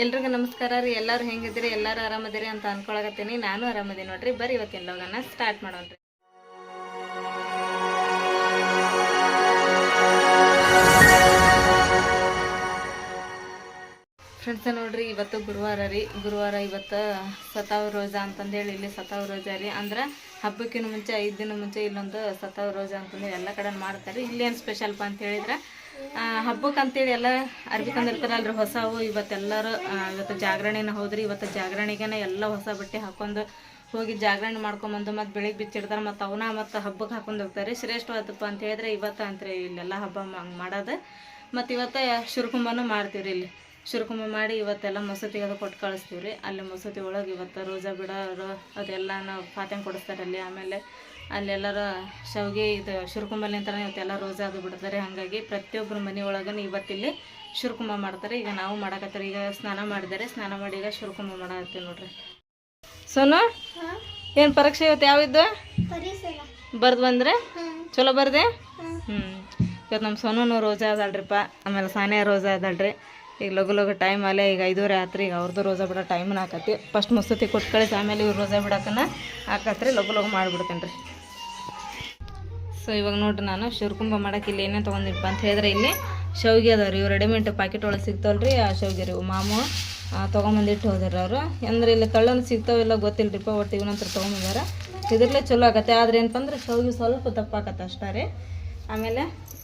ಎಲ್ರಿಗೂ ನಮಸ್ಕಾರ ರೀ. ಎಲ್ಲರೂ ಹೆಂಗಿದ್ರಿ ಎಲ್ಲರೂ ಆರಾಮದಿರಿ ಅಂತ ಅನ್ಕೊಳಕತ್ತೀನಿ. ನಾನು ಆರಾಮದೀನಿ ನೋಡ್ರಿ. ಬರ್ರಿ ಇವತ್ತಿನ ಲೋಗನ ಸ್ಟಾರ್ಟ್ ಮಾಡೋಣ್ರಿ ಫ್ರೆಂಡ್ಸ್ ನೋಡ್ರಿ, ಇವತ್ತು ಗುರುವಾರ ರೀ. ಗುರುವಾರ ಇವತ್ತು ಸತಾವ್ ರೋಜಾ ಅಂತಂದೇಳಿ ಇಲ್ಲಿ ಸತಾವ್ ರೋಜಾ ರೀ. ಅಂದ್ರೆ ಹಬ್ಬಕ್ಕಿಂತ ಮುಂಚೆ, ಐದು ದಿನ ಮುಂಚೆ ಇಲ್ಲೊಂದು ಸತಾವ್ ರೋಜಾ ಅಂತಂದೇಳಿ ಎಲ್ಲ ಕಡೆ ಮಾಡ್ತಾರೆ ಇಲ್ಲಿ ಏನು ಸ್ಪೆಷಲ್ಪ ಅಂತ ಹೇಳಿದ್ರೆ? ಹಬ್ಬಕ್ಕೆ ಅಂತೇಳಿ ಎಲ್ಲ ಅರ್ಬಿ ತಂದಿರ್ತಾರಲ್ರಿ, ಹೊಸವು, ಇವತ್ತೆಲ್ಲರೂ ಇವತ್ತು ಜಾಗರಣೆನ ಹೋದ್ರಿ, ಇವತ್ತು ಜಾಗರಣೆಗೇನೆ ಎಲ್ಲ ಹೊಸ ಬಟ್ಟೆ ಹಾಕೊಂಡು ಹೋಗಿ ಜಾಗರಣೆ ಮಾಡ್ಕೊಂಬಂದು ಮತ್ತು ಬೆಳಿಗ್ಗೆ ಬಿಚ್ಚಿಡ್ತಾರೆ, ಮತ್ತು ಅವನ್ನ ಮತ್ತು ಹಬ್ಬಕ್ಕೆ ಹಾಕೊಂಡು ಹೋಗ್ತಾರೆ. ಶ್ರೇಷ್ಠವಾದಪ್ಪ ಅಂತ ಹೇಳಿದ್ರೆ ಇವತ್ತು ಅಂತ್ರಿ ಇಲ್ಲೆಲ್ಲ ಹಬ್ಬ ಮಾಡೋದು. ಮತ್ತು ಇವತ್ತು ಶುರುಕುಂಬನೂ ಮಾಡ್ತೀವಿ ರೀ ಇಲ್ಲಿ. ಶುರುಕುಂಬ ಮಾಡಿ ಇವತ್ತೆಲ್ಲ ಮಸೂತಿಗೆ ಅದು ಕೊಟ್ಟು ಕಳಿಸ್ತೀವಿ ರೀ ಅಲ್ಲಿ ಮಸೂತಿ ಒಳಗೆ ಇವತ್ತು ರೋಜಾ ಬಿಡೋರು ಅದೆಲ್ಲ ನಾವು ಫಾತಿಂಗ್ ಕೊಡಿಸ್ತಾರೆ ಅಲ್ಲಿ ಆಮೇಲೆ ಅಲ್ಲೆಲ್ಲರ ಶಾವಿಗೆ ಇದು ಶುರುಕುಂಬಲಿಂತನೇ ಇವತ್ತೆಲ್ಲ ರೋಜಾ ಅದು ಬಿಡ್ತಾರೆ. ಹಾಗಾಗಿ ಪ್ರತಿಯೊಬ್ಬರ ಮನೆ ಒಳಗೂ ಇವತ್ತಿಲ್ಲಿ ಶುರುಕುಂಬ ಮಾಡ್ತಾರೆ. ಈಗ ನಾವು ಮಾಡಕತ್ತಾರೆ ಈಗ ಸ್ನಾನ ಮಾಡಿದ್ದಾರೆ. ಸ್ನಾನ ಮಾಡಿ ಈಗ ಶುರುಕುಂಬ ಮಾಡತ್ತೀವಿ ನೋಡ್ರಿ. ಸೋನು ಏನು ಪರೀಕ್ಷೆ ಇವತ್ತು ಯಾವಿದ್ದು? ಬರ್ದು ಬಂದ್ರೆ? ಚಲೋ ಬರ್ದೆ? ಹ್ಞೂ ಇವತ್ತು ನಮ್ಮ ಸೋನು ರೋಜಾ ಅದಾಳ್ರಿಪ್ಪ. ಆಮೇಲೆ ಸಾನೇ ರೋಜಾ ಅದಾಳ್ರಿ. ಈಗ ಲಘು ಲಘು ಟೈಮ್ ಅಲ್ಲೇ ಈಗ ಐದೂವರೆ ಆತ್ರಿ. ಈಗ ಅವ್ರದ್ದು ರೋಜಾ ಬಿಡೋ ಟೈಮ್ನ ಹಾಕತಿ ಫಸ್ಟ್ ಮುಸ್ತಿ ಕೊಟ್ಟು ಕಳಿಸಿ ಆಮೇಲೆ ಇವ್ರು ರೋಜಾ ಬಿಡೋಕನ್ನ ಹಾಕತ್ರಿ ಲಘು ಲಘು ಮಾಡಿಬಿಡ್ತೇನೆ ರೀ ಸೊ ಇವಾಗ ನೋಡ್ರಿ ನಾನು ಶಿವಕುಂಭ ಮಾಡೋಕೆ ಇಲ್ಲಿ ಏನೇನು ತೊಗೊಂಡಿಪ್ಪ ಅಂತ ಹೇಳಿದ್ರೆ ಇಲ್ಲಿ ಶಾವಿಗೆ ಅದಾವ ರೀ ಇವು ರೆಡಿಮೇಡ್ ಪ್ಯಾಕೆಟ್ ಒಳಗೆ ಸಿಗ್ತಾವಲ್ರಿ, ಆ ಶಾವಿಗೆ ರೀ. ಮಾಮು ತೊಗೊಂಬಂದಿಟ್ಟು ಹೋದ್ರಿ ಅವರು. ಅಂದ್ರೆ ಇಲ್ಲಿ ಕಳ್ಳನು ಸಿಗ್ತಾವಿಲ್ಲ ಗೊತ್ತಿಲ್ಲರಿಪ್ಪ ಒಟ್ಟು ಇವನಂತರ ತೊಗೊಂಬಂದಾರ. ಇದ್ರಲ್ಲೇ ಚಲೋ ಆಗತ್ತೆ. ಆದ್ರೆ ಏನಪ್ಪ ಅಂದ್ರೆ ಶಾವಿಗೆ ಸ್ವಲ್ಪ ತಪ್ಪಾಗತ್ತೆ ಅಷ್ಟೇ ರೀ. ಆಮೇಲೆ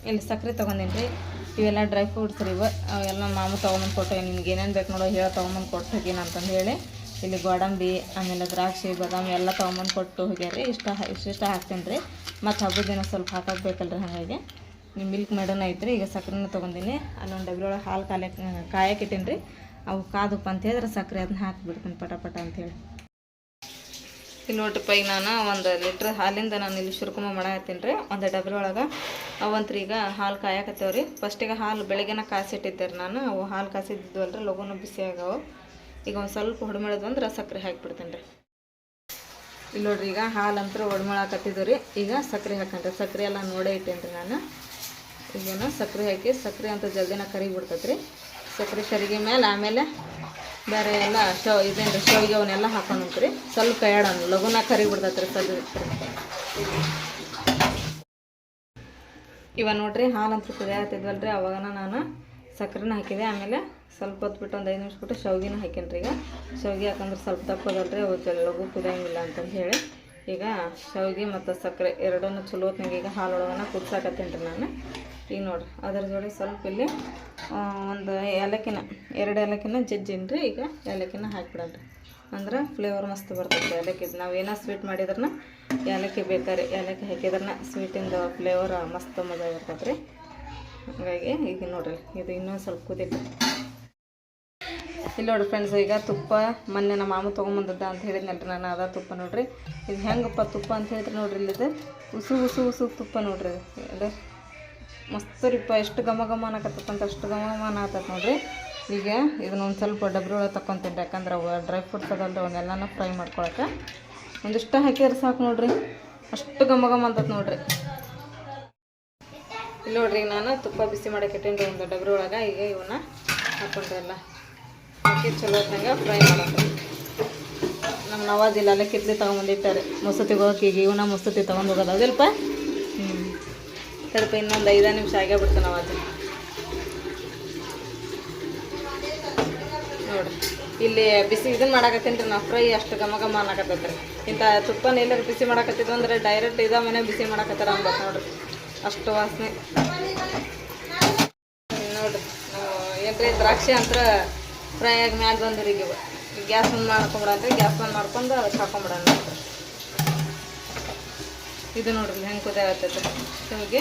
ಇಲ್ಲಿ ಸಕ್ಕರೆ ತೊಗೊಂಡಿನಿ ರೀ ಇವೆಲ್ಲ ಡ್ರೈ ಫ್ರೂಟ್ಸ್ ರೀ ಇವು. ಅವೆಲ್ಲ ಮಾಮು ತೊಗೊಂಬಂದು ಕೊಟ್ಟು, ನಿಮ್ಗೆ ಏನೇನು ಬೇಕು ನೋಡೋ, ಹೇಳಿ ತೊಗೊಂಬಂದು ಕೊಟ್ಟು ಹೋಗಿನ ಅಂತಂದು ಹೇಳಿ. ಇಲ್ಲಿ ಗೋಡಂಬಿ, ಆಮೇಲೆ ದ್ರಾಕ್ಷಿ, ಬಾದಾಮಿ ಎಲ್ಲ ತೊಗೊಂಬಂದು ಕೊಟ್ಟು ಹೋಗ್ಯಾರಿ ಇಷ್ಟ ಇಷ್ಟಿಷ್ಟ ಹಾಕ್ತೀನಿ ರೀ. ಮತ್ತು ಹಬ್ಬದ ದಿನ ಸ್ವಲ್ಪ ಹಾಕೋದು ಬೇಕಲ್ರಿ ಹಾಗಾಗಿ. ನಿಮ್ಮ ಮಿಲ್ಕ್ ಮೇಡನ್ ಐತ್ರಿ, ಈಗ ಸಕ್ಕರೆನ ತೊಗೊಂಡಿನಿ. ಅಲ್ಲೊಂದು ಡಬ್ರಿ ಒಳಗೆ ಹಾಲು ಕಾಲಕ್ಕೆ ಕಾಯಕ್ಕೆ ರೀ. ಅವು ಕಾದಪ್ಪ ಅಂತ ಹೇಳಿದ್ರೆ ಸಕ್ಕರೆ ಅದನ್ನ ಹಾಕಿಬಿಡ್ತೀನಿ ಪಟ ಪಟ ಅಂತೇಳಿ ಇಲ್ಲಿ ನೋಡ್ರಿಪ್ಪ, ಈಗ ನಾನು ಒಂದು ಲೀಟ್ರ್ ಹಾಲಿಂದ ನಾನು ಇಲ್ಲಿ ಶುರುಕುಮ ಮಾಡಾಕತ್ತೀನಿ ರೀ. ಒಂದು ಡಬ್ರಿ ಒಳಗೆ ಅವಂತ್ರಿ ಈಗ ಹಾಲು ಕಾಯಕತ್ತೇವೆ ರೀ. ಫಸ್ಟಿಗೆ ಹಾಲು ಬೆಳಗ್ಗೆನ ಕಾಸಿಟ್ಟಿದ್ದೆ ರೀ ನಾನು. ಅವು ಹಾಲು ಕಾಸಿದ್ವಲ್ರಿ ಲಘುನ ಬಿಸಿ ಆಗವು. ಈಗ ಒಂದು ಸ್ವಲ್ಪ ಹೊಡ್ಮಿಳದ್ ಅಂದ್ರೆ ಸಕ್ಕರೆ ಹಾಕ್ಬಿಡ್ತೇನೆ ರೀ. ಇಲ್ಲಿ ನೋಡ್ರಿ, ಈಗ ಹಾಲು ಅಂತೂ ಒಡ್ಮಳಾಕತ್ತಿದ್ದು ರೀ ಈಗ ಸಕ್ಕರೆ ಹಾಕಂತ ಸಕ್ಕರೆ ಎಲ್ಲ ನೋಡೇ ಇಟ್ಟೇನಿ ರೀ ನಾನು. ಈಗೇನು ಸಕ್ಕರೆ ಹಾಕಿ ಸಕ್ಕರೆ ಅಂತ ಜಲ್ದಿನ ಕರಿಬಿಡ್ತೈತೆ ರೀ ಸಕ್ಕರೆ ಕರಿಗೆ ಮೇಲೆ ಆಮೇಲೆ ಬೇರೆ ಎಲ್ಲ ಶೋ ಇದೇನು ಶಾವಿಗೆ ಅವನ್ನೆಲ್ಲ ಹೋಗ್ತೀರಿ ಸ್ವಲ್ಪ ಕೈಯಾಡೋಣ ಲಘುನ ಕರಿಬಿಡ್ತೈತೆ ರೀ ಸದ್ಯ ಇವ ನೋಡ್ರಿ ಹಾಲು ಅಂತ ರೀ ಅವಾಗನ ನಾನು ಸಕ್ಕರೆನ ಹಾಕಿದೆ. ಆಮೇಲೆ ಸ್ವಲ್ಪ ಹೊತ್ತು ಬಿಟ್ಟು ಒಂದು ಐದು ನಿಮಿಷ ಬಿಟ್ಟು ಶಾವಿಗೆನ ರೀ ಈಗ. ಶಾವಿಗೆ ಹಾಕಂದ್ರೆ ಸ್ವಲ್ಪ ತಪ್ಪದಲ್ರಿ ಅವು ಕುದಂಗಿಲ್ಲ ಕುದಿಯಂಗಿಲ್ಲ ಅಂತಂದು ಹೇಳಿ. ಈಗ ಶಾವಿಗೆ ಮತ್ತು ಸಕ್ಕರೆ ಎರಡನ್ನೂ ಚಲೋ ಹೊತ್ತಿನಾಗ ಈಗ ಹಾಲು ಒಳಗನ ಕುದ್ಸಾಕತ್ತೀನಿ ರೀ ನಾನು. ಈಗ ನೋಡ್ರಿ, ಅದರ ಜೋಡಿ ಸ್ವಲ್ಪ ಇಲ್ಲಿ ಒಂದು ಏಲಕ್ಕಿನ, ಎರಡು ಏಲಕ್ಕಿನ ಜಜ್ಜಿನ್ರಿ, ಈಗ ಏಲಕ್ಕಿನ ಹಾಕ್ಬಿಡಣ್ರಿ. ಅಂದ್ರೆ ಫ್ಲೇವರ್ ಮಸ್ತ್ ಬರ್ತೈತೆ ಏಲಕ್ಕಿದು. ನಾವು ಏನೋ ಸ್ವೀಟ್ ಮಾಡಿದ್ರನ ಏಲಕ್ಕಿ ಬೇಕಾರೆ ಏಲಕ್ಕಿ ಹಾಕಿದ್ರನ ಸ್ವೀಟಿಂದ ಫ್ಲೇವರ್ ಮಸ್ತ್ ಮಜಾ ಬರ್ತೈತೆ ರೀ ಹಾಗಾಗಿ ಈಗ ನೋಡ್ರಿ, ಇದು ಇನ್ನೊಂದು ಸ್ವಲ್ಪ ಕುದೀತು ಇಲ್ಲಿ ನೋಡಿ ಫ್ರೆಂಡ್ಸ್ ಈಗ ತುಪ್ಪ ಮೊನ್ನೆ ನಮ್ಮ ಮಾಮ ತೊಗೊಂಬಂದದ್ದ ಅಂತ ಹೇಳಿದ್ನಲ್ರಿ ನಾನು, ಅದ ತುಪ್ಪ ನೋಡ್ರಿ. ಇದು ಹೆಂಗಪ್ಪ ತುಪ್ಪ ಅಂತ ಹೇಳಿದ್ರೆ ನೋಡ್ರಿ ಇಲ್ಲಿದು. ಉಸು ಉಸು ಉಸು ತುಪ್ಪ ನೋಡ್ರಿ ಅದು ಮಸ್ತ್ ರೀಪ್ಪ ಎಷ್ಟು ಘಮ ಘಮ ಅನ್ನಕತ್ತಂತ ಅಷ್ಟು ಘಮ ಘಮ ಅನ್ನಕತ್ತೈತೆ ನೋಡ್ರಿ. ಈಗ ಇದನ್ನ ಒಂದು ಸ್ವಲ್ಪ ಡಬ್ರಿ ಒಳಗೆ ತಗೊತೀನಿ ಯಾಕಂದ್ರೆ ಅವು ಡ್ರೈ ಫ್ರೂಟ್ಸ್ ಅದಲ್ರಿ, ಅವನ್ನೆಲ್ಲನ ಫ್ರೈ ಮಾಡ್ಕೊಳಕ್ಕೆ ಒಂದಿಷ್ಟು ಹಾಕಿದ್ರೆ ಸಾಕು ನೋಡ್ರಿ. ಅಷ್ಟು ಘಮ ಘಮ ಅಂತತ್ ನೋಡ್ರಿ. ಇಲ್ಲಿ ನೋಡ್ರಿ ನಾನು ತುಪ್ಪ ಬಿಸಿ ಮಾಡಕ್ಕೆ ಇಟ್ಟೇನಿ ಒಂದು ಡಬ್ರಿ ಒಳಗೆ, ಈಗ ಇವನ್ನ ಹಾಕೊಂಡ್ರಿ ಎಲ್ಲ ಹಾಕಿ ಚಲೋ ಹೊತ್ನಾಗ ಫ್ರೈ ಮಾಡೋದು ನಮ್ಮ ನವಾಜಿಲ್ಲ ಅಲ್ಲೇ ಕಿತ್ಲಿ ತೊಗೊಂಬಂದಿಟ್ಟಾರೆ ಮಸೂತಿಗೆ ಹೋಗಕ್ಕೆ ಈಗ ಇವನ ಮುಸತಿ ತೊಗೊಂಡು ಹೋಗೋದು ಅದಿಲ್ಪ ಹ್ಞೂ ಸ್ವಲ್ಪ ಇನ್ನೊಂದು ಐದು ನಿಮಿಷ ಆಗೇ ಬಿಡ್ತು ನವಾಜಿ. ನೋಡ್ರಿ ಇಲ್ಲಿ ಬಿಸಿ ಇದನ್ನ ಮಾಡಾಕತ್ತೀನಿ ರೀ ನಾವು ಫ್ರೈ ಅಷ್ಟು ಘಮ ಘಮ ಅನ್ನಕತ್ತೈತೆ ರೀ ಇಂಥ ತುಪ್ಪನ ಎಲ್ಲರೂ ಬಿಸಿ ಮಾಡಾಕತ್ತಿದ್ವು ಅಂದ್ರೆ ಡೈರೆಕ್ಟ್ ಇದ ಮನೆ ಬಿಸಿ ಮಾಡಾಕತ್ತಾರ ಅನ್ಬೇಕು ನೋಡ್ರಿ. ಅಷ್ಟು ವಾಸನೆ. ನೋಡ್ರಿ, ನಾವು ಏನ್ರಿ ದ್ರಾಕ್ಷಿ ಅಂತ ಫ್ರೈ ಆಗಿ ಮ್ಯಾಲ ಬಂದ್ರಿ ಈಗ ಗ್ಯಾಸ್ ಬಂದ್ ಮಾಡ್ಕೊಂಬಿಡಂತ ಗ್ಯಾಸ್ ಬಂದ್ ಮಾಡ್ಕೊಂಡು ಅದಕ್ಕೆ ಹಾಕೊಂಬಿಡೋಣ. ಇದು ನೋಡ್ರಿ ಹೆಂಗೆ ಕುದಿಯಾಗತ್ತೈತೆ ಶಾವಿಗೆ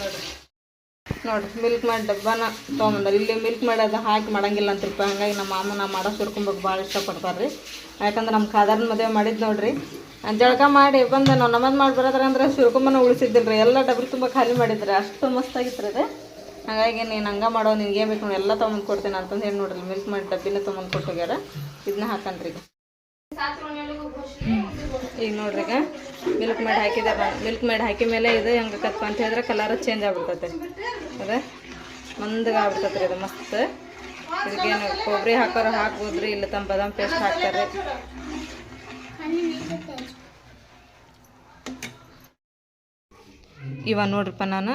ನೋಡ್ರಿ. ನೋಡ್ರಿ ಮಿಲ್ಕ್ ಮಾಡಿ ಡಬ್ಬನ ತೊಗೊಂಬಂದಾರ. ಇಲ್ಲಿ ಮಿಲ್ಕ್ ಮಾಡಿ ಅದು ಹಾಕಿ ಮಾಡಂಗಿಲ್ಲ ಅಂತಿರ್ಪ ಹಂಗಾಗಿ ನಮ್ಮ ಮಾಮ ನಾ ಮಾಡೋ ಸುರ್ಕೊಂಬೇಕು ಭಾಳ ಇಷ್ಟಪಡ್ತಾರೆ ರೀ ಯಾಕಂದ್ರೆ ನಮ್ಮ ಖಾದರ್ನ ಮದುವೆ ಮಾಡಿದ್ದು ನೋಡ್ರಿ. ಜಳಕ ಮಾಡಿ ಬಂದು ನಾವು ನಮದ್ ಮಾಡಿ ಬರೋದ್ರ ಅಂದ್ರೆ ಸುರ್ಕೊಂಬನ ಉಳಿಸಿದ್ದಿಲ್ಲ ರೀ ಎಲ್ಲ ಡಬ್ರಿ ತುಂಬ ಖಾಲಿ ಮಾಡಿದ್ರಿ. ಅಷ್ಟು ಮಸ್ತಾಗಿತ್ತು ಅದು. ಹಾಗಾಗಿ ನೀನು ಹಂಗೆ ಮಾಡೋ, ನಿನ್ಗೆ ಏನು ಬೇಕು ನೋಡಿ, ಎಲ್ಲ ತೊಗೊಂಡು ಕೊಡ್ತೀನಿ ಅಂತಂದು ಹೇಳಿ ನೋಡ್ರಿ. ಮಿಲ್ಕ್ ಮಾಡಿ ಡಬ್ಬಿನ ತೊಗೊಂಡು ಕೊಟ್ಟೋಗ್ಯಾರ ಇದನ್ನ ಹಾಕನ್ರಿ ಈಗ ಈಗ ನೋಡ್ರಿ ಈಗ. ಮಿಲ್ಕ್ ಮೇಡ್ ಬಾ ಮಿಲ್ಕ್ ಮಾಡಿ ಹಾಕಿದ ಮೇಲೆ ಇದು ಹೆಂಗೆ ಕತ್ಪ ಅಂತ ಹೇಳಿದ್ರೆ ಕಲರ್ ಚೇಂಜ್ ಆಗ್ಬಿಡ್ತೈತೆ. ಅದೇ? ಮಂದಗೆ ಆಗ್ಬಿಡ್ತೈತೆ ರೀ ಇದು ಮಸ್ತ್. ಇದಕ್ಕೇನು ಕೊಬ್ಬರಿ ಹಾಕೋರು ಹಾಕ್ಬೋದ್ರಿ, ಇಲ್ಲ ತಮ್ಮ ಬಾದಾಮ್ ಪೇಸ್ಟ್ ಹಾಕ್ತಾರೆ ಇವ ನೋಡ್ರಪ್ಪ ನಾನು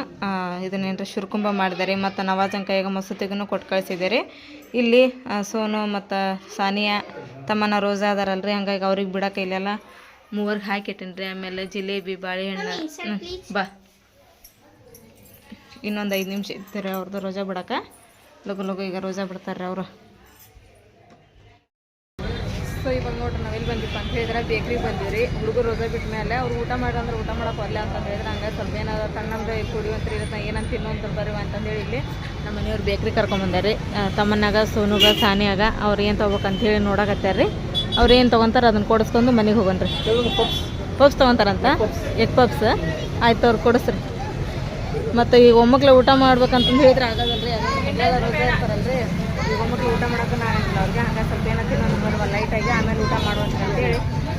ಇದನ್ನೇನು ಶುರುಕುಂಭ ಶುರ್ಕುಂಬ ಮಾಡಿದ್ದಾರೆ. ಮತ್ತು ನವಾಜನ್ ಕೈಯಾಗ ಮಸೂತಿಗೂ ಕೊಟ್ಟು ಕಳಿಸಿದ್ದಾರೆ. ಇಲ್ಲಿ ಸೋನು ಮತ್ತು ಸಾನಿಯಾ ತಮ್ಮನ ರೋಜಾ ಅದಾರಲ್ರಿ. ಹಂಗಾಗಿ ಅವ್ರಿಗೆ ಬಿಡಕ್ಕೆ ಇಲ್ಲೆಲ್ಲ ಮೂವರ್ಗೆ ರೀ ಆಮೇಲೆ ಜಿಲೇಬಿ ಬಾಳೆಹಣ್ಣು. ಬಾ. ಇನ್ನೊಂದು ಐದು ನಿಮಿಷ ಇರ್ತಾರೆ ಅವ್ರದ್ದು ರೋಜಾ ಬಿಡಕ್ಕೆ ಲಗು ಲಗು ಈಗ ರೋಜಾ ಬಿಡ್ತಾರೆ ಅವರು. ಸೊ ಇವಾಗ ನೋಡ್ರಿ, ನಾವು ಎಲ್ಲಿ ಬಂದಿಪ್ಪ ಅಂತ ಹೇಳಿದ್ರೆ ಬೇಕ್ರಿಗೆ ಬಂದಿವ್ರಿ. ಹುಡುಗರು ರೋಜಾ ಬಿಟ್ಟ ಮೇಲೆ ಅವ್ರು ಊಟ ಮಾಡಂದ್ರೆ ಊಟ ಮಾಡೋಕೆ ಒಲ್ಲೆ ಅಂತ ಹೇಳಿದ್ರೆ ಹಂಗೆ ಸ್ವಲ್ಪ ಏನಾದ್ರು ತಣ್ಣಂದ್ರೆ ಕುಡಿಯುವಂತ್ರಿ ಇರುತ್ತೆ ಏನಂತ ತಿನ್ನುವಂತ ಬರುವ ಅಂತಂದೇಳಿ ಇಲ್ಲಿ ನಮ್ಮ ಮನೆಯವ್ರು ಬೇಕ್ರಿ ಕರ್ಕೊಂಬಂದಾರಿ ತಮ್ಮನಾಗ ಸೋನುಗ, ಸಾನಿಯಾಗ ಅವ್ರು ಏನು ತೊಗೋಬೇಕು ಹೇಳಿ ನೋಡಕತ್ತಾರ ರೀ ಅವ್ರು ಏನು ತೊಗೊಂತಾರೆ ಅದನ್ನ ಕೊಡಿಸ್ಕೊಂಡು ಮನೆಗೆ ಹೋಗೋನ್ರಿ ಪಪ್ಸ್ ತೊಗೊಂತಾರಂತ? Egg puffs? ಆಯ್ತು ಅವ್ರು ಕೊಡಿಸ್ರಿ. ಮತ್ತು ಈಗ ಒಮ್ಮಕ್ಳು ಊಟ ಮಾಡ್ಬೇಕಂತಂದು ಹೇಳಿದ್ರೆ ಅಂತಾರಲ್ಲ ರೋಜಾ ಇರ್ತಾರಲ್ರಿ ಊಟ ಅವ್ರಿಗೆ ಹಂಗೆ ಸ್ವಲ್ಪ ಏನಂತ ಬರುವ ಲೈಟಾಗಿ ಆಮೇಲೆ ಊಟ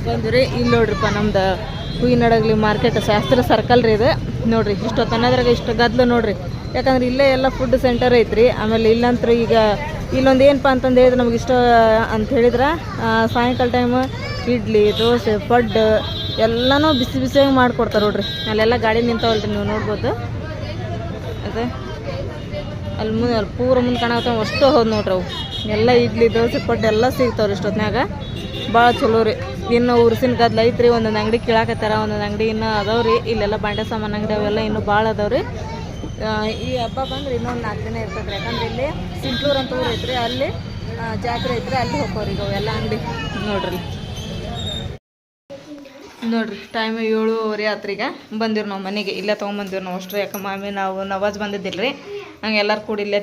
ಬಂದ್ರಿ, ಇಲ್ಲಿ ನೋಡ್ರಿಪ್ಪ ನಮ್ದು ಹೂವಿನಡಗಲಿ ಮಾರ್ಕೆಟ್ ಶಾಸ್ತ್ರ ಸರ್ಕಲ್ ರೀ ಇದು. ನೋಡ್ರಿ ಇಷ್ಟೊತ್ತು ಅನ್ನೋದ್ರಾಗ ಇಷ್ಟು ಗದ್ಲು ನೋಡ್ರಿ. ಯಾಕಂದ್ರೆ ಇಲ್ಲೇ ಎಲ್ಲ ಫುಡ್ ಸೆಂಟರ್ ಐತ್ರಿ. ಆಮೇಲೆ ಇಲ್ಲಂತ್ರ ಈಗ ಇಲ್ಲೊಂದು ಏನಪ್ಪ ಅಂತಂದು ಹೇಳಿದ್ರೆ ನಮ್ಗೆ ಇಷ್ಟ ಅಂತ ಹೇಳಿದ್ರೆ ಸಾಯಂಕಾಲ ಟೈಮ್ ಇಡ್ಲಿ, ದೋಸೆ ಪಡ್ ಎಲ್ಲನೂ ಬಿಸಿ ಬಿಸಿಯಾಗಿ ಮಾಡಿಕೊಡ್ತಾರೆ ನೋಡ್ರಿ. ಅಲ್ಲೆಲ್ಲ ಗಾಡಿ ನಿಂತಾವಲ್ರಿ ನೀವು ನೋಡ್ಬೋದು. ಅದೇ. ಅಲ್ಲಿ ಮುಂದೆ ಅಲ್ಲಿ ಪೂರ ಮುಂದೆ ಕಾಣತ್ತಾವ ಅಷ್ಟು ಹೋದ್ ನೋಡ್ರಿ ಅವು. ಎಲ್ಲ ಇಡ್ಲಿ, ದೋಸೆ, ಪಡ್ಡು ಎಲ್ಲ ಸಿಗ್ತಾವ್ರಿ ಇಷ್ಟೊತ್ತಿನಾಗ ಭಾಳ ಚಲೋ ರೀ. ಇನ್ನು ಉರ್ಸಿನ ಗದ್ಲ ಐತ್ರಿ, ಒಂದೊಂದು ಅಂಗಡಿ ಕೇಳಾಕತ್ತಾರ, ಒಂದೊಂದು ಅಂಗಡಿ ಇನ್ನೂ ಅದಾವ್ರಿ ಇಲ್ಲೆಲ್ಲ ಬಾಂಡೆ ಸಾಮಾನು ಅಂಗಡಿ ಅವೆಲ್ಲ ಇನ್ನೂ ಭಾಳ ಅದಾವ್ರಿ ಈ ಹಬ್ಬ ಬಂದ್ರೆ ಇನ್ನೊಂದು ನಾಲ್ಕು ದಿನ ಇರ್ತದ್ರಿ ಯಾಕಂದ್ರೆ ಇಲ್ಲಿ ಸಿಂಟ್ಲೂರ್ ಅಂತ ಊರು ಐತ್ರಿ, ಅಲ್ಲಿ ಜಾತ್ರೆ ಐತ್ರಿ, ಅಲ್ಲಿ ಹೋಗೋರಿ ಈಗ ಅವೆಲ್ಲ ಅಂಗಡಿ. ನೋಡ್ರಿ. ನೋಡ್ರಿ ಟೈಮ್ ಏಳುವರೆ ಆತ್ರೀಗ ಬಂದಿವ್ರಿ ನಾವು ಮನೆಗೆ. ಇಲ್ಲೇ ತೊಗೊಂಬಂದಿವ್ರಿ ನಾವು ಅಷ್ಟು. ಯಾಕೆ ಮಾಮಿ, ನಾವು ನವಾಜ್ ಬಂದಿದ್ದಿಲ್ಲ ರೀ ಹಂಗೆ ಎಲ್ಲರೂ ಕೂಡಿ ಇಲ್ಲೇ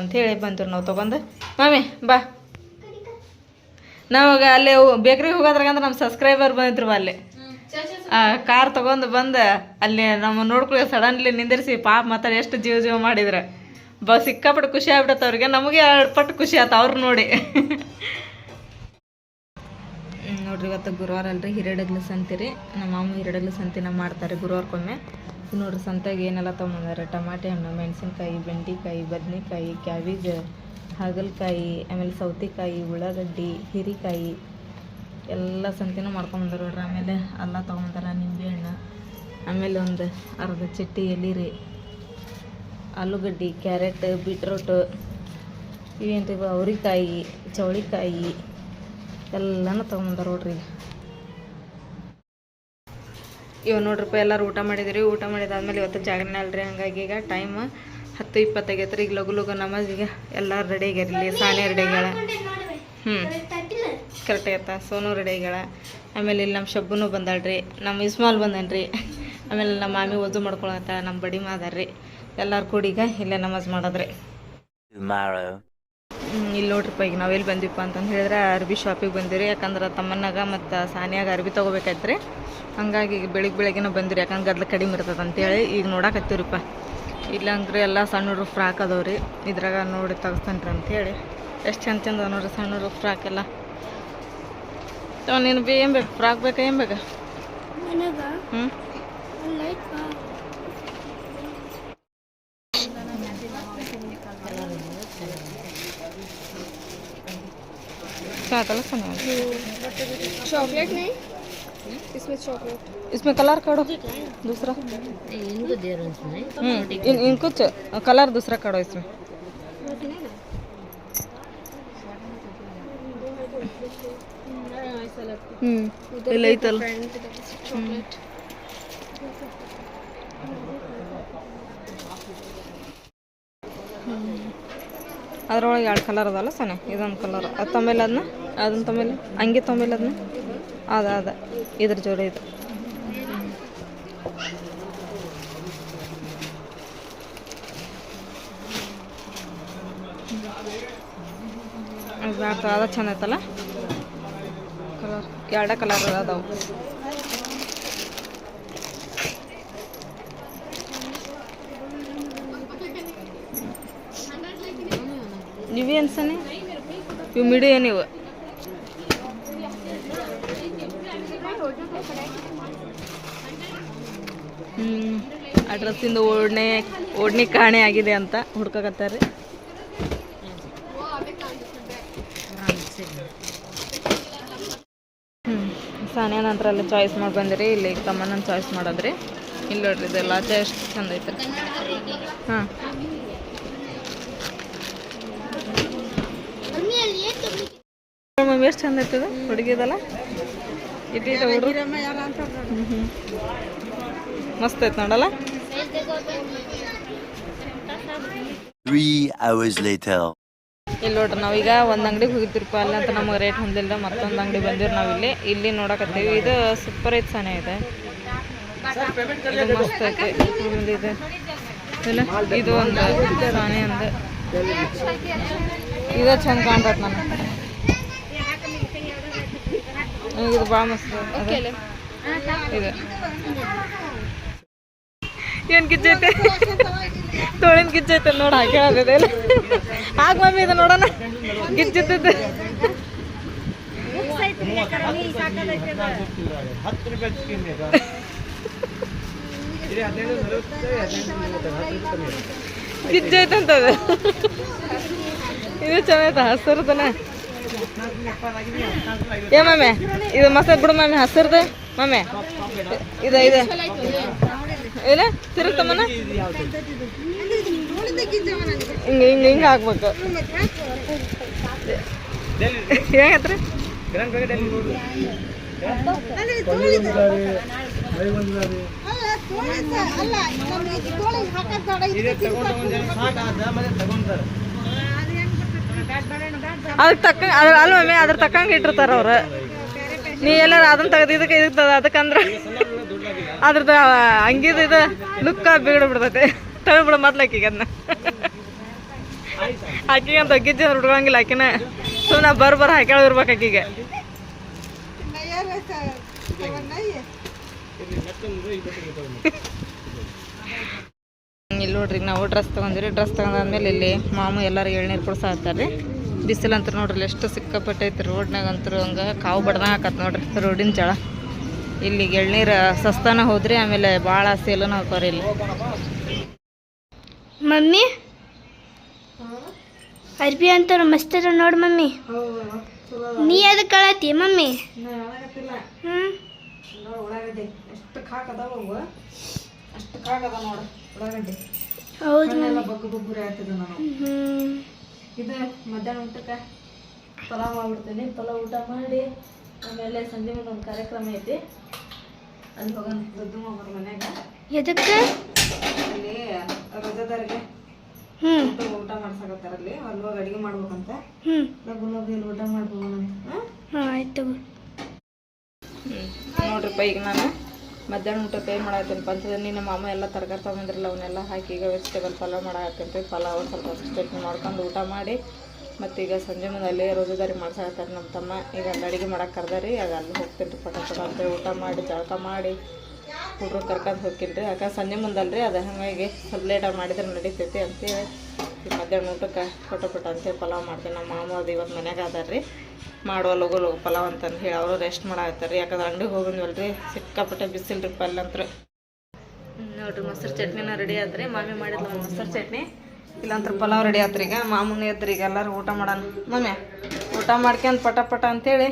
ಅಂತ ಹೇಳಿ ಬಂದಿರು ನಾವು ತೊಗೊಂಡು. ಮಮ್ಮಿ ಬಾ. ನಾವಾಗ ಅಲ್ಲೇ ಬೇಕ್ರಿಗೆ ಹೋಗೋದ್ರಾಗ ಅಂದ್ರೆ ನಮ್ಮ ಸಬ್ಸ್ಕ್ರೈಬರ್ ಬಂದಿದ್ರು ಅಲ್ಲಿ. ಕಾರ್ ತೊಗೊಂಡು ಬಂದು ಅಲ್ಲಿ ನಮ್ಮ ನೋಡ್ಕೊಳ್ಳಿ ಸಡನ್ಲಿ ನಿಂದಿರಿಸಿ, ಪಾಪ ಮಾತಾಡಿ ಎಷ್ಟು ಜೀವ ಜೀವ ಮಾಡಿದ್ರೆ. ಬಾ, ಸಿಕ್ಕಾಪಟ್ಟು ಖುಷಿ ಆಗ್ಬಿಡತ್ತೆ ಅವ್ರಿಗೆ. ನಮಗೆ ಎರಡು ಪಟ್ಟು ಖುಷಿ ಆಯ್ತು ಅವ್ರು ನೋಡಿ. ನೋಡ್ರಿ, ಇವತ್ತು ಗುರುವಾರ ಅಲ್ರಿ ಹಿರೇಡಗ್ಲ ಸಂತಿರಿ ನಮ್ಮ ಮಾಮ ಹಿರೇಡಗ್ಲ ಸಂತಿನ ಮಾಡ್ತಾರೆ ಗುರುವಾರಕ್ಕೊಮ್ಮೆ ನೋಡ್ರಿ, ಸಂತೆಗೆ ಏನೆಲ್ಲ ತೊಗೊಂಬಂದಾರೆ? ಟಮಾಟೆ ಹಣ್ಣು, ಮೆಣಸಿನ್ಕಾಯಿ, ಬೆಂಡೆಕಾಯಿ, ಬದನೆಕಾಯಿ, ಕ್ಯಾಬೇಜ್, ಹಾಗಲಕಾಯಿ, ಆಮೇಲೆ ಸೌತೆಕಾಯಿ, ಉಳ್ಳಾಗಡ್ಡಿ, ಹೀರಿಕಾಯಿ, ಎಲ್ಲ ಸಂತಿನೂ ಮಾಡ್ಕೊಂಬಂದಾರೆ ನೋಡ್ರಿ. ಆಮೇಲೆ ಅಲ್ಲ ತೊಗೊಂಬಂದಾರ ನಿಂಬೆಹಣ್ಣು ಆಮೇಲೆ ಒಂದು ಅರ್ಧ ಚಟ್ಟಿ ಎಲೆ ರೀ. ಆಲೂಗಡ್ಡೆ, ಕ್ಯಾರೆಟ್, ಬೀಟ್ರೋಟು ಇವೇನು ರೀ ಅವ್ರಿಕಾಯಿ, ಚೌಳಿಕಾಯಿ ಎಲ್ಲನೂ ತೊಗೊಂಬಂದಾರ ನೋಡ್ರಿ. ಇವ ನೋಡ್ರಿಪ್ಪ ಎಲ್ಲರೂ ಊಟ ಮಾಡಿದ್ರಿ. ಊಟ ಮಾಡಿದಾದ್ಮೇಲೆ ಇವತ್ತು ಜಾಗರಣೆ ಅಲ್ರಿ. ಹಂಗಾಗಿ ಈಗ ಟೈಮ್ ಹತ್ತು ಇಪ್ಪತ್ತಾಗೈತೆ ರೀ ಈಗ ಲಘು ನಮಾಜ್ ಈಗ ಎಲ್ಲ ರೆಡಿ ಆಗ್ಯಾರ ಇಲ್ಲಿ ಸಾನೆ ರೆಡಿ ಆಗ್ಯಾಳ. ಹ್ಞೂ ಕರೆಕ್ಟ್ ಆಗೈತ ಸೋನು ರೆಡಿ ಆಗ್ಯಾಳ. ಆಮೇಲೆ ಇಲ್ಲಿ ನಮ್ಮ ಶಬ್ಬನು ಬಂದಾಳ್ರಿ. ನಮ್ಮ ಇಸ್ಮಾಲ್ ಬಂದನ್ರಿ. ಆಮೇಲೆ ನಮ್ಮ ಮಾಮಿ ವಜೂ ಮಾಡ್ಕೊಳತ್ತ ನಮ್ಮ ಬಡಿ ಮಾದಾರ್ರಿ. ಎಲ್ಲರೂ ಕೂಡಿ ಈಗ ಇಲ್ಲೇ ನಮಾಜ್ ಮಾಡದ್ರಿ. ಇಲ್ಲಿ ನೋಡ್ರಿಪ್ಪ ಈಗ ನಾವೆಲ್ಲಿ ಬಂದಿಪ್ಪ ಅಂತಂದು ಹೇಳಿದ್ರೆ ಅರ್ಬಿ ಶಾಪಿಗೆ ಬಂದಿರಿ ಯಾಕಂದ್ರೆ ತಮ್ಮನಾಗ ಮತ್ತು ಸಾನಿಯಾಗ ಅರ್ಬಿ ತೊಗೋಬೇಕಾಯ್ತ್ರಿ. ಹಂಗಾಗಿ ಈಗ ಬೆಳಿಗ್ಗೆ ಬೆಳಗ್ಗೆನ ಬಂದಿರಿ ಯಾಕಂದ್ರೆ ಗದ್ಲ ಕಡಿಮೆ ಇರ್ತದೆ ಅಂತೇಳಿ ಈಗ ನೋಡಕತ್ತೀವ್ರಿಪ್ಪ. ಇಲ್ಲಾಂದ್ರೆ ಎಲ್ಲ ಸಣ್ಣರು ಫ್ರಾಕ್ ಅದಾವ್ರಿ. ಇದ್ರಾಗ ನೋಡಿ ತೆಗಿಸ್ತಾನ್ರಿ ಅಂಥೇಳಿ ಎಷ್ಟು ಚಂದ ಚಂದ ಅದಾವ್ ನೋಡ್ರಿ ಸಣ್ಣರು ಫ್ರಾಕ್ ಎಲ್ಲ. ನೀನು ಬಿ ಏನು ಬೇಕು? ಫ್ರಾಕ್ ಬೇಕಾ ಏನು ಬೇಕಾ? ಹ್ಞೂ क्या सोना चॉकलेट नहीं इसमें चॉकलेट इसमें कलर काढो दूसरा हम्म, इन इनको च- कलर दूसरा काढो इसमें ಹ್ಮ್ ಇಲ್ಲ ಐತಲ್ಲ चॉकलेट ಅದ್ರೊಳಗೆ ಎರಡು ಕಲರ್ ಅದಲ್ಲ ಸೊನೆ ಇದೊಂದು ಕಲರ್ ಅದು ತಮೇಲೆ ಅದನ್ನ ಅದನ್ನ ತಮೇಲೆ ಹಂಗೆ ತಮೇಲೆ ಅದನ್ನ. ಅದ ಅದ. ಇದ್ರ ಜೋಡಿ ಇದು. ಅದು ಚಂದ ಐತಲ್ಲ ಕಲರ್ ಎರಡ ಕಲರ್ ಅದಾವು. ನೀವೇ ಅನ್ಸನೆ ಇವು ಮಿಡಿಯ ಏನಿವು ಆ ಡ್ರೆಸ್ಸಿಂದ ಓಡನೆ, ಓಡ್ನಿ ಕಾಣೆ ಆಗಿದೆ ಅಂತ ಹುಡ್ಕಕತ್ತಾರೆ. ಸಾನಿಯಾ ನಂತರ ಅಲ್ಲಿ ಚಾಯ್ಸ್ ಮಾಡಿ ಬಂದಿರಿ, ಇಲ್ಲಿ ತಮ್ಮನ ಚಾಯ್ಸ್ ಮಾಡೋದ್ರಿ. ಇಲ್ಲಿ ನೋಡ್ರಿ ಇದೆಲ್ಲ ಆಚೆ ಎಷ್ಟು ಚಂದ ಐತೆ ಹಾಂ. ಮಮ್ಮಿ, ಎಷ್ಟು ಚಂದ ಐತದ ಹುಡುಗಿದಲ್ಲ? ಹುಡುಗ ಮಸ್ತ್ ಐತೆ ನೋಡಲ್ಲ. ಇಲ್ಲಿ ನೋಡ್ರಿ ನಾವೀಗ ಒಂದ್ ಅಂಗಡಿಗೆ ಹೋಗಿದ್ರಪ್ಪ ಅಲ್ಲಿ ಅಂತ ನಮಗ್ ರೇಟ್ ಹೊಂದಿಲ್ಲ ಮತ್ತೊಂದು ಅಂಗಡಿ ಬಂದಿವ್ ನಾವಿಲ್ಲಿ ಇಲ್ಲಿ. ನೋಡಕತ್ತೀವಿ. ಇದು ಸೂಪರ್ ಐತೆ ಸಾನೆ ಇದೆ. ಇದು ಮಸ್ತ್ ಐತೆ. ಇದು ಇಲ್ಲ ಇದು ಒಂದು ಸಾನೆ ಒಂದು. ಇದು ಚಂದ ಕಾಣ್ತೈತೆ ನನಗೆ ಇದು ಭಾಳ ಮಸ್ತ್. ಇದು. ಏನು ಗಿಜ್ಜೈತೆ ತೋಳಿನ ಗಿಜ್ಜೈತೆ ನೋಡಿ ಹಾಗೆ ಆಗಿದೆ ಹಾಗೆ ಮಮ್ಮಿ ಇದು ನೋಡೋಣ. ಗಿಜ್ಜಿದ್ದದ್ದು ಗಿಜ್ಜೈತಂತ ಅದು ಇದು ಚೆನ್ನಾಗೈತ ಹಸಿರ್ದನ ಏ ಮಮ್ಮಿ ಇದು ಮಸಾಲೆ ಬಿಡು ಮಮ್ಮಿ ಹಸಿರ್ದು. ಮಾಮೆ, ಇದು, ಇದೆ. ಇಲ್ಲ ತಿರುಗ್ತಮ್ಮನ ಹಿಂಗೆ ಹಿಂಗೆ ಹಿಂಗೆ ಹಾಕ್ಬೇಕು. ಹೇಗತ್ರಿ? ಅದಕ್ಕೆ ತಕ್ಕ ಅದ್ರ ಅಲ್ಲ ಮಮ್ಮಿ ಅದ್ರ ತಕ್ಕಂಗೆ ಇಟ್ಟಿರ್ತಾರ ಅವ್ರು. ನೀ ಎಲ್ಲಾರು ಅದನ್ನ ತೆಗ್ದು ಇದಕ್ಕೆ ಇದಕ್ಕೆ ಅದಕ್ಕಂದ್ರೆ ಅದ್ರದ್ದು ಹಂಗಿದ ಇದು ಲುಕ್ಕ ಬಿಗಡ ಬಿಡ್ತೈತೆ. ತಗೊಬಿಡ ಮೊದ್ಲಾಕಿಗೆ ಅದನ್ನ ಆಕಿಗೆ ಅಂತ ಗಿಜ್ಜಿ ಹುಡ್ಕೊಂಗಿಲ್ಲ ಆಕಿನ ಸುಮ್ಮನೆ ಬರ್ ಬರ್ ಹಾಕ್ಯಾಳ ಇರ್ಬೇಕು ಆಕಿಗೆ ನೋಡ್ರಿ ನಾವು ಡ್ರೆಸ್ ತೊಗೊಂಡಿರಿ ಡ್ರೆಸ್ ತೊಗೊಂಡಾದ್ಮೇಲೆ ಇಲ್ಲಿ ಮಾಮು ಎಲ್ಲರೂ ಎಳ್ನೀರು ಕೊಡ್ಸಾಕ್ತಾರೆ ಬಿಸಿಲು ಅಂತ ನೋಡ್ರಿ ಎಷ್ಟು ಸಿಕ್ಕಾಪಟ್ಟೆ ಐತಿ ರೋಡ್ನಾಗ ಅಂತೂ ಹಂಗೆ ಕಾವು ಬಡ್ದಂಗೆ ಹಾಕತ್ ನೋಡ್ರಿ ರೋಡಿನ ಜಳ. ಇಲ್ಲಿ ಎಳ್ನೀರು ಸಸ್ತಾನ ಹೋದ್ರಿ ಆಮೇಲೆ ಭಾಳ ಸೇಲನ ಹಾಕೋರಿ ಇಲ್ಲಿ. ಮಮ್ಮಿ? ಅರ್ಬಿ ಅಂತ ಮಸ್ತ್ ನೋಡಿ ನೋಡ್ ಮಮ್ಮಿ. ನೀ ಅದಕ್ಕೆ ಕಳತಿ ಮಮ್ಮಿ? ಹ್ಞೂ ಉಳ್ಳಾಗಡ್ಡಿ. ಎಷ್ಟು ಕಾಕದಾವ ಅಷ್ಟು ಕಾಕದ ನೋಡು ಉಳ್ಳಾಗಡ್ಡಿ. ಹೌದು. ಎಲ್ಲ ಬಗ್ಗು ಬಗ್ಗುರಿ ಆಗ್ತದೆ ನಾನು ಇದು ಮಧ್ಯಾಹ್ನ ಊಟಕ್ಕೆ ಪಲಾವ್ ಮಾಡ್ಬಿಡ್ತೀನಿ. ಪಲಾವ್ ಊಟ ಮಾಡಿ ಆಮೇಲೆ ಸಂಜೆ ಮುಂದೆ ಒಂದು ಕಾರ್ಯಕ್ರಮ ಐತಿ. ಅಲ್ಲಿ ಹೋಗೋಣ. ಮನ್ಯಾಗ ಎದಕ್ಕೆ? ಅಲ್ಲಿ ರಜಾದಾರಿಗೆ ಊಟ ಮಾಡ್ಸಕತ್ತಾರ ಅಲ್ಲಿ. ಅಲ್ಲಿ ಹೋಗಿ ಅಡುಗೆ ಮಾಡ್ಬೇಕಂತ. ಇಲ್ಲಿ ಊಟ ಮಾಡ್ಬೋದಂತ ಆಯ್ತು ನೋಡ್ರಿಪ್ಪ ಈಗ ನಾನು. ಮಧ್ಯಾಹ್ನ ಊಟಕ್ಕೆ ಏನು ಮಾಡತ್ತೀನಿ ಪಂಚದನಿ ನಮ್ಮ ಮಾಮ ಎಲ್ಲ ತರಕಾರಿ ತೊಗೊಂಡ್ರಲ್ಲ ಅವನ್ನೆಲ್ಲ ಹಾಕಿ ಈಗ ವೆಜಿಟೇಬಲ್ ಪಲಾವ್ ಮಾಡಾಕತ್ತೀನಿ ರೀ ಪಲಾವ್ ಒಂದು ಸ್ವಲ್ಪ ಚಟ್ನಿ ಮಾಡ್ಕೊಂಡು ಊಟ ಮಾಡಿ, ಮತ್ತು ಈಗ ಸಂಜೆ ಮುಂದೆ ಅಲ್ಲಿ ರೋಜುದಾರಿ ಮಾಡ್ಸಾಕತ್ತಾರೆ ನಮ್ಮ ತಮ್ಮ. ಈಗ ಅಲ್ಲಿ ಅಡುಗೆ ಮಾಡಕ್ಕೆ ಕರ್ದಾರಿ ಆಗ ಅಲ್ಲಿ ಹೋಗ್ತೀನಿ ರೀ ಪಟ ಅಂತೇಳಿ ಊಟ ಮಾಡಿ, ಜಳಕ ಮಾಡಿ ಹುಡ್ರು ಕರ್ಕೊಂಡು ಹೋಗ್ತೀನಿ ರೀ ಯಾಕಂದ್ರೆ ಸಂಜೆ ಮುಂದಲ್ರಿ ಅದು ಹಾಗಾಗಿ ಸ್ವಲ್ಪ ಲೇಟಾಗಿ ಮಾಡಿದ್ರೆ ನಡೀತೈತಿ ಅಂತೇಳಿ. ಮಧ್ಯಾಹ್ನ ಊಟಕ್ಕೆ ಪಟ ಪಟ ಅಂತೇಳಿ ಪಲಾವ್ ಮಾಡ್ತೀನಿ. ನಮ್ಮ ಮಾಮ ಅದು ಇವತ್ತು ಮನೆಯಾಗ ಅದಾರ ರೀ ಮಾಡುವ ಲಗು ಲಗು ಪಲಾವ್ ಅಂತಂದು ಹೇಳಿ ಅವರು ರೆಸ್ಟ್ ಮಾಡಾಕತ್ತಾರೆ ಯಾಕಂದ್ರೆ ಅಂಗಡಿಗೆ ರೀ ಸಿಕ್ಕಾಪಟ್ಟೆ ಬಿಸಿಲು ರೀ ಪಲ್ಯಂತ್ರ ನೋಡ್ರಿ ಮೊಸರು ಚಟ್ನಿನ ರೆಡಿ ಆದ್ರಿ ಮಾಮಿ ಮಾಡಿದ್ಲು ಮೊಸರು ಚಟ್ನಿ. ಇಲ್ಲಂತ್ರ ಪಲಾವ್ ರೆಡಿ ಆತ್ರಿ. ಈಗ ಮಾಮೂನಿ ಆತ್ರಿ ಈಗ ಎಲ್ಲರೂ ಊಟ ಮಾಡೋಣ. ಮಮ್ಮಿ ಊಟ ಮಾಡ್ಕೊಂಡ್ ಪಟ ಪಟ ಅಂತೇಳಿ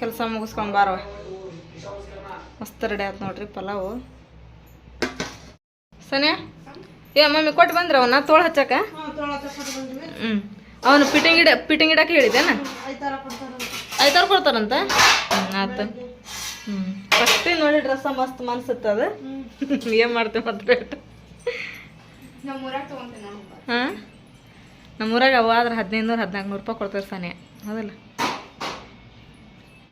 ಕೆಲಸ ಮುಗಿಸ್ಕೊಂಡ್ ಬಾರವ ಮಸ್ತ್ ರೆಡಿ ಆಯ್ತು ನೋಡ್ರಿ ಪಲಾವು. ಸನ್ಯಾ ಏ ಮಮ್ಮಿ ಕೊಟ್ಟು ಬಂದ್ರ ಅವನ್ನ ತೋಳ ಹಚ್ಚಕ? ಹ್ಞೂ ಅವನು ಪಿಟಿಂಗ್ ಇಡ ಪಿಟಿಂಗ್ ಇಡಕ್ಕೆ ಹೇಳಿದ್ದೇನ ಐತಾರು ಕೊಡ್ತಾರಂತ. ಆಯ್ತು ಹ್ಞೂ ಫಸ್ಟ್ ನೋಡಿ ಡ್ರೆಸ್ ಮಸ್ತ್ ಮನ್ಸುತ್ತೆ ಅದು? ಏನು ಮಾಡ್ತೇವೆ ಮತ್ತೆ ರೇಟ್ ಹಾಂ ನಮ್ಮೂರಾಗ ಅವ ಆದ್ರೆ ಹದಿನೈದು ನೂರು ಹದಿನಾಲ್ಕು ನೂರು ರೂಪಾಯಿ ಕೊಡ್ತಾರೆ ಸಾನೆ ಹೌದಲ್ಲ?